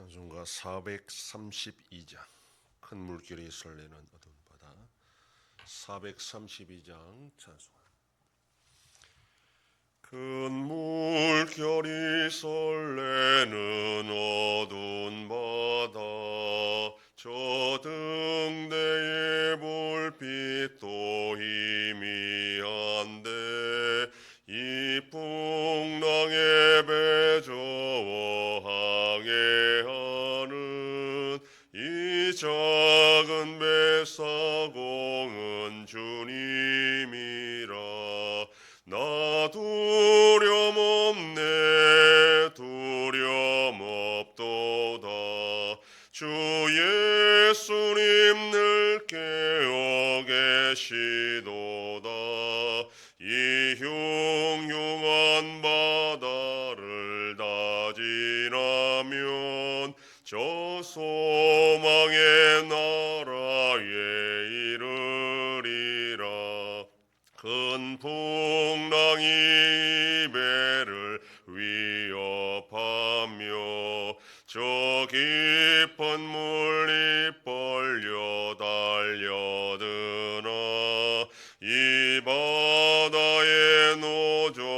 찬송가 432장 큰 물결이 설레는 어두운 바다. 432장 찬송. 큰 물결이 설레는 어두운 바다. 저 등대의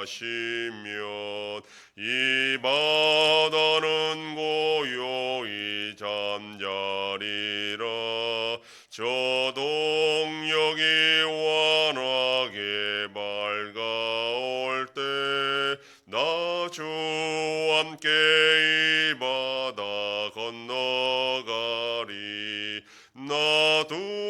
하시면 이 바다는 고요히 잠자리라. 저 동력이 완하게 밝아올 때 나 주와 함께 이 바다 건너가리. 나두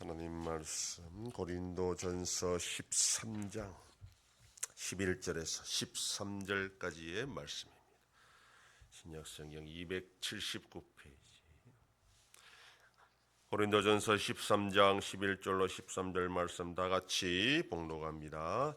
하나님 말씀 고린도전서 13장 11절에서 13절까지의 말씀입니다. 신약 성경 279페이지. 고린도전서 13장 11절로 13절 말씀 다 같이 봉독합니다.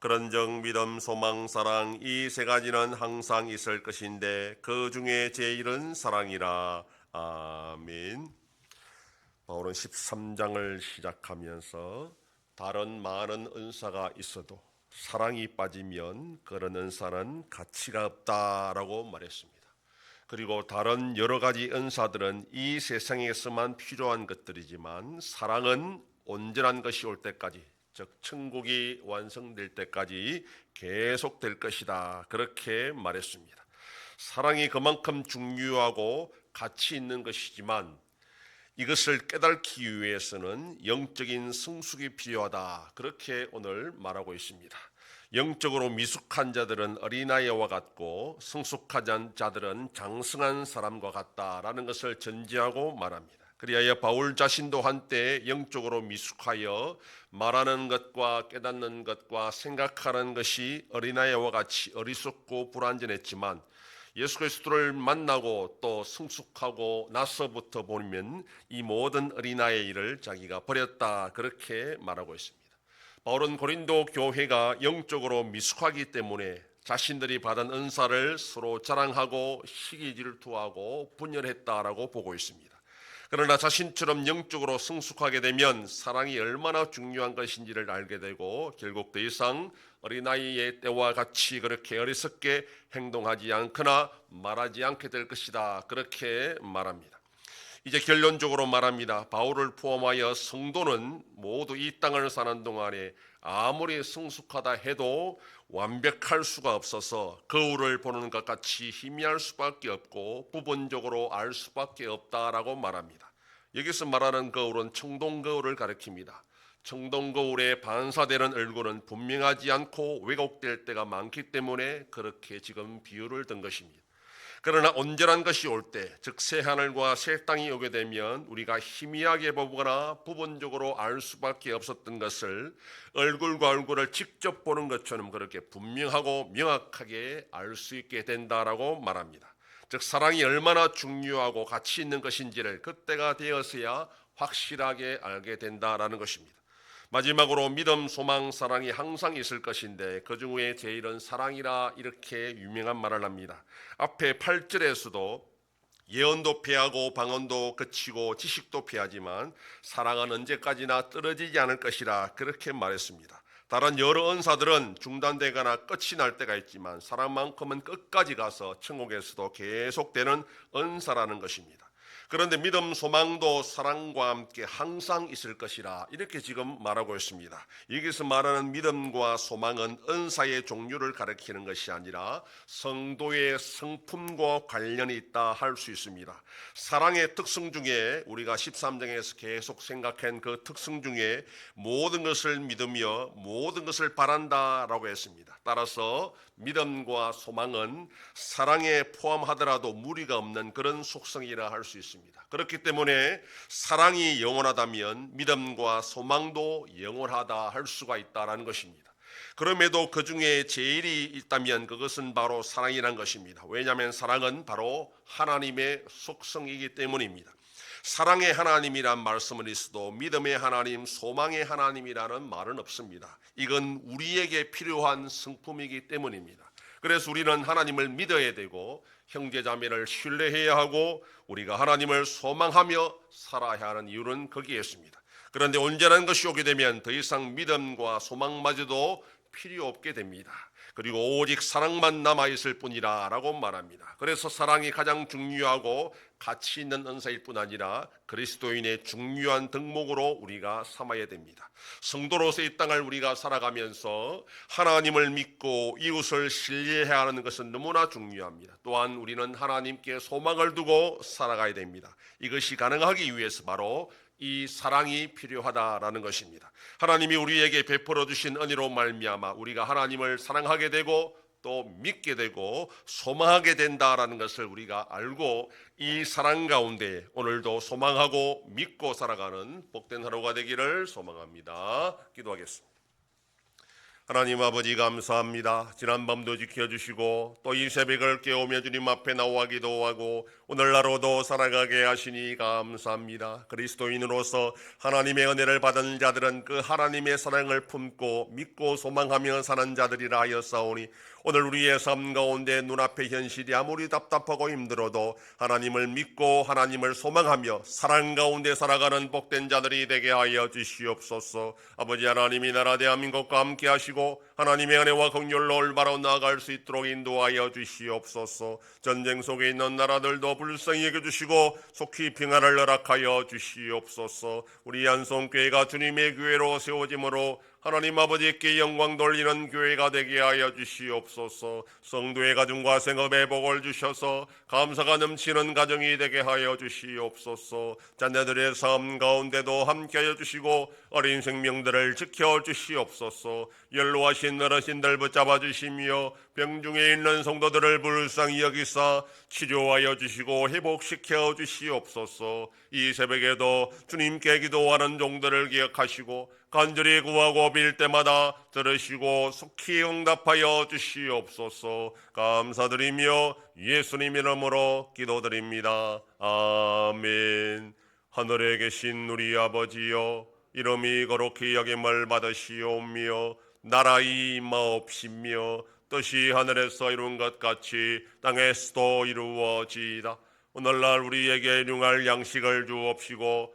그런즉 믿음 소망 사랑 이 세 가지는 항상 있을 것인데 그 중에 제일은 사랑이라 아멘 바울은 13장을 시작하면서 다른 많은 은사가 있어도 사랑이 빠지면 그런 은사는 가치가 없다라고 말했습니다. 그리고 다른 여러 가지 은사들은 이 세상에서만 필요한 것들이지만 사랑은 온전한 것이 올 때까지 즉 천국이 완성될 때까지 계속될 것이다. 그렇게 말했습니다. 사랑이 그만큼 중요하고 가치 있는 것이지만 이것을 깨닫기 위해서는 영적인 성숙이 필요하다. 그렇게 오늘 말하고 있습니다. 영적으로 미숙한 자들은 어린아이와 같고 않은 자들은 장성한 사람과 같다라는 것을 전제하고 말합니다. 그리하여 바울 자신도 한때 영적으로 미숙하여 말하는 것과 깨닫는 것과 생각하는 것이 어린아이와 같이 어리석고 불완전했지만 예수 그리스도를 만나고 또 성숙하고 나서부터 보면 이 모든 어린아이의 일을 자기가 버렸다 그렇게 말하고 있습니다. 바울은 고린도 교회가 영적으로 미숙하기 때문에 자신들이 받은 은사를 서로 자랑하고 시기 질투하고 분열했다라고 보고 있습니다. 그러나 자신처럼 영적으로 성숙하게 되면 사랑이 얼마나 중요한 것인지를 알게 되고 결국 더 이상 어린아이의 때와 같이 그렇게 어리석게 행동하지 않거나 말하지 않게 될 것이다. 그렇게 말합니다. 이제 결론적으로 말합니다. 바울을 포함하여 성도는 모두 이 땅을 사는 동안에 아무리 성숙하다 해도 완벽할 수가 없어서 거울을 보는 것 같이 희미할 수밖에 없고 부분적으로 알 수밖에 없다라고 말합니다. 여기서 말하는 거울은 청동 거울을 가리킵니다. 청동 거울에 반사되는 얼굴은 분명하지 않고 왜곡될 때가 많기 때문에 그렇게 지금 비유를 든 것입니다. 그러나 온전한 것이 올 때, 즉 새 하늘과 새 땅이 오게 되면 우리가 희미하게 보거나 부분적으로 알 수밖에 없었던 것을 얼굴과 얼굴을 직접 보는 것처럼 그렇게 분명하고 명확하게 알 수 있게 된다라고 말합니다. 즉 사랑이 얼마나 중요하고 가치 있는 것인지를 그때가 되어서야 확실하게 알게 된다라는 것입니다. 마지막으로 믿음, 소망, 사랑이 항상 있을 것인데 그 중에 제일은 사랑이라 이렇게 유명한 말을 합니다. 앞에 8절에서도 예언도 패하고 방언도 그치고 지식도 패하지만 사랑은 언제까지나 떨어지지 않을 것이라 그렇게 말했습니다. 다른 여러 은사들은 중단되거나 끝이 날 때가 있지만 사랑만큼은 끝까지 가서 천국에서도 계속되는 은사라는 것입니다. 그런데 믿음, 소망도 사랑과 함께 항상 있을 것이라 이렇게 지금 말하고 있습니다. 여기서 말하는 믿음과 소망은 은사의 종류를 가리키는 것이 아니라 성도의 성품과 관련이 있다 할 수 있습니다. 사랑의 특성 중에 우리가 13장에서 계속 생각한 그 특성 중에 모든 것을 믿으며 모든 것을 바란다라고 했습니다. 따라서 믿음과 소망은 사랑에 포함하더라도 무리가 없는 그런 속성이라 할 수 있습니다. 그렇기 때문에 사랑이 영원하다면 믿음과 소망도 영원하다 할 수가 있다라는 것입니다. 그럼에도 그 중에 제일이 있다면 그것은 바로 사랑이란 것입니다. 왜냐하면 사랑은 바로 하나님의 속성이기 때문입니다. 사랑의 하나님이란 말씀은 있어도 믿음의 하나님, 소망의 하나님이라는 말은 없습니다. 이건 우리에게 필요한 성품이기 때문입니다. 그래서 우리는 하나님을 믿어야 되고 형제자매를 신뢰해야 하고 우리가 하나님을 소망하며 살아야 하는 이유는 거기에 있습니다. 그런데 온전한 것이 오게 되면 더 이상 믿음과 소망마저도 필요 없게 됩니다. 그리고 오직 사랑만 남아 있을 뿐이라 라고 말합니다. 그래서 사랑이 가장 중요하고 가치 있는 은사일 뿐 아니라 그리스도인의 중요한 덕목으로 우리가 삼아야 됩니다. 성도로서 이 땅을 우리가 살아가면서 하나님을 믿고 이웃을 신뢰해야 하는 것은 너무나 중요합니다. 또한 우리는 하나님께 소망을 두고 살아가야 됩니다. 이것이 가능하기 위해서 바로 이 사랑이 필요하다라는 것입니다. 하나님이 우리에게 베풀어 주신 은혜로 말미암아 우리가 하나님을 사랑하게 되고 또 믿게 되고 소망하게 된다라는 것을 우리가 알고 이 사랑 가운데 오늘도 소망하고 믿고 살아가는 복된 하루가 되기를 소망합니다. 기도하겠습니다. 하나님 아버지 감사합니다. 지난 밤도 지켜주시고 또 이 새벽을 깨우며 주님 앞에 나와 기도하고 오늘날로도 살아가게 하시니 감사합니다. 그리스도인으로서 하나님의 은혜를 받은 자들은 그 하나님의 사랑을 품고 믿고 소망하며 사는 자들이라 하였사오니 오늘 우리의 삶 가운데 눈앞의 현실이 아무리 답답하고 힘들어도 하나님을 믿고 하나님을 소망하며 사랑 가운데 살아가는 복된 자들이 되게 하여 주시옵소서. 아버지 하나님이 나라 대한민국과 함께 하시고 하나님의 은혜와 긍휼로 올바로 나아갈 수 있도록 인도하여 주시옵소서. 전쟁 속에 있는 나라들도 불쌍히 여겨 주시고 속히 평안을 허락하여 주시옵소서. 우리 한송교회가 주님의 교회로 세워짐으로 하나님 아버지께 영광 돌리는 교회가 되게 하여 주시옵소서. 성도의 가정과 생업에 복을 주셔서 감사가 넘치는 가정이 되게 하여 주시옵소서. 자녀들의 삶 가운데도 함께하여 주시고 어린 생명들을 지켜 주시옵소서. 연로하신 어르신들 붙잡아 주시며 병중에 있는 성도들을 불쌍히 여기사 치료하여 주시고 회복시켜 주시옵소서. 이 새벽에도 주님께 기도하는 종들을 기억하시고 간절히 구하고 빌 때마다 들으시고 속히 응답하여 주시옵소서 감사드리며 예수님 이름으로 기도드립니다. 아멘 하늘에 계신 우리 아버지여 이름이 거룩히 여김을 받으시오며 나라의 임하옵시며 뜻이 하늘에서 이룬 것 같이 땅에서도 이루어지이다. 오늘날 우리에게 융할 양식을 주옵시고